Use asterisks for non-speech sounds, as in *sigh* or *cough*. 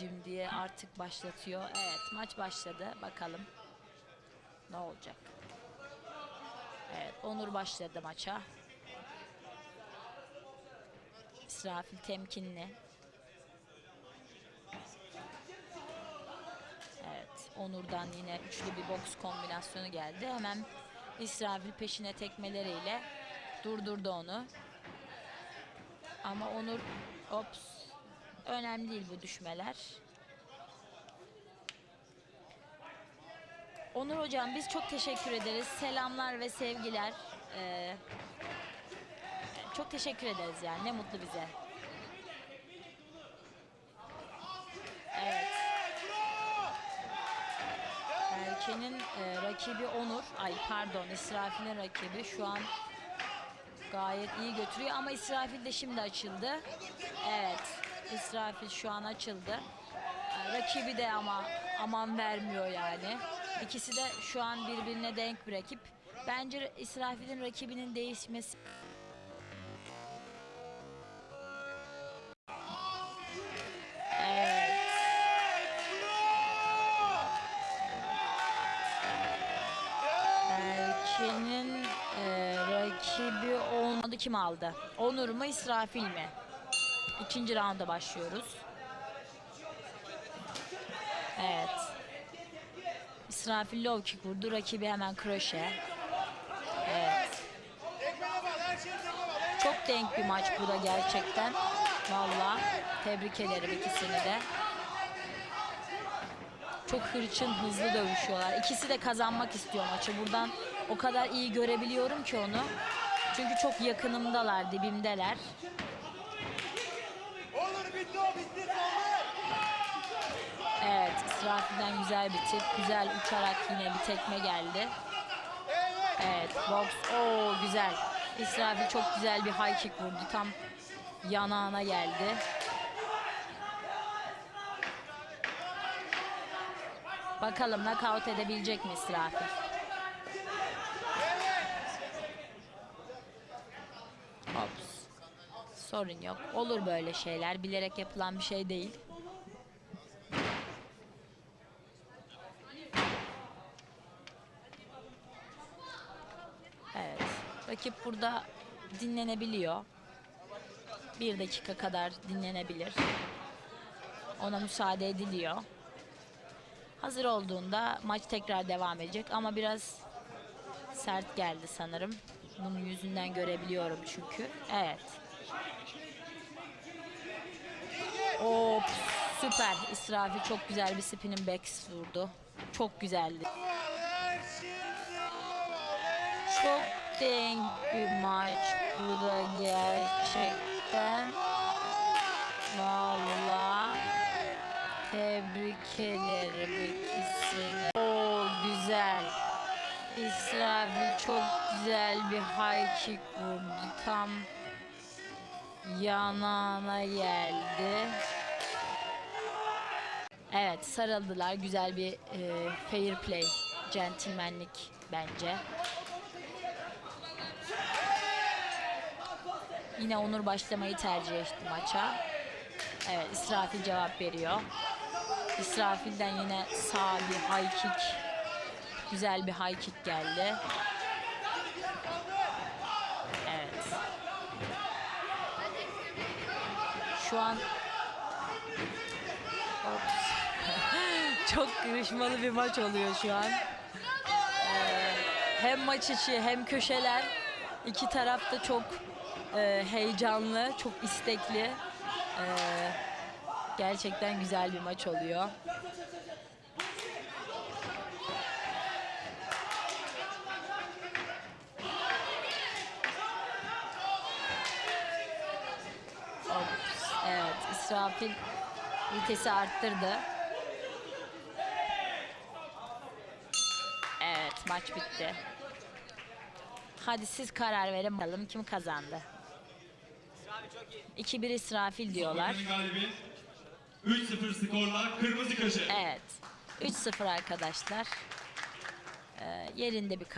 abicim diye artık başlatıyor. Evet maç başladı. Bakalım ne olacak. Evet Onur başladı maça. İsrafil temkinli. Evet Onur'dan yine üçlü bir boks kombinasyonu geldi. Hemen İsrafil peşine tekmeleriyle durdurdu onu. Ama Onur ops önemli değil bu düşmeler. Onur hocam biz çok teşekkür ederiz. Selamlar ve sevgiler. Ee, çok teşekkür ederiz yani ne mutlu bize. Evet. Erken'in e, rakibi Onur, ay pardon İsrafil'in rakibi şu an gayet iyi götürüyor ama İsrafil de şimdi açıldı. Evet, İsrafil şu an açıldı. E, Rakibi de ama aman vermiyor yani. İkisi de şu an birbirine denk bir rakip. Bence İsrafil'in rakibinin değişmesi Evet. Rakibi olmadı kim aldı? Onur mu İsrafil mi? İkinci raunda başlıyoruz. Evet. İsrafil low kick vurdu. Rakibi hemen kroşe. Evet. Çok denk bir maç bu da gerçekten. Valla tebrik ederim ikisini de. Çok hırçın, hızlı dövüşüyorlar. İkisi de kazanmak istiyor maçı. Buradan o kadar iyi görebiliyorum ki onu. Çünkü çok yakınımdalar, dibimdeler. Olur bitti o bitti saldır. Evet, İsrafil'den güzel bir tip. Güzel uçarak yine bir tekme geldi. Evet. Box. Oo güzel. İsrafil çok güzel bir high kick vurdu. Tam yanağına geldi. Bakalım knockout edebilecek mi İsrafil? Ops. Sorun yok. Olur böyle şeyler. Bilerek yapılan bir şey değil. Evet. Rakip burada dinlenebiliyor. Bir dakika kadar dinlenebilir. Ona müsaade ediliyor. Hazır olduğunda maç tekrar devam edecek ama biraz sert geldi sanırım. Bunun yüzünden görebiliyorum çünkü. Evet. Hop süper. İsrafil çok güzel bir spinning back vurdu. Çok güzeldi. Çok denk bir maç bu da gerçekten. Valla tebrik ederim ikisini. Oo güzel. İsrafil çok güzel bir high kick vurdu. Tam yanağına geldi. Evet sarıldılar. Güzel bir e, fair play, centilmenlik bence. Yine Onur başlamayı tercih etti maça. Evet İsrafil cevap veriyor. İsrafil'den yine sağ bir high kick. Güzel bir high kick geldi. Evet. Şu an. *laughs* Çok kırışmalı bir maç oluyor şu an. Ee, hem maç içi hem köşeler iki taraf da çok e, heyecanlı, çok istekli. Ee, gerçekten güzel bir maç oluyor. Ops, İsrafil vitesi arttırdı. Evet, maç bitti. Hadi siz karar verin bakalım kim kazandı. 2-1 İsrafil diyorlar. Bugünün galibi 3-0 skorla Kırmızı Köşe. Evet. 3-0 arkadaşlar. Ee, yerinde bir karar.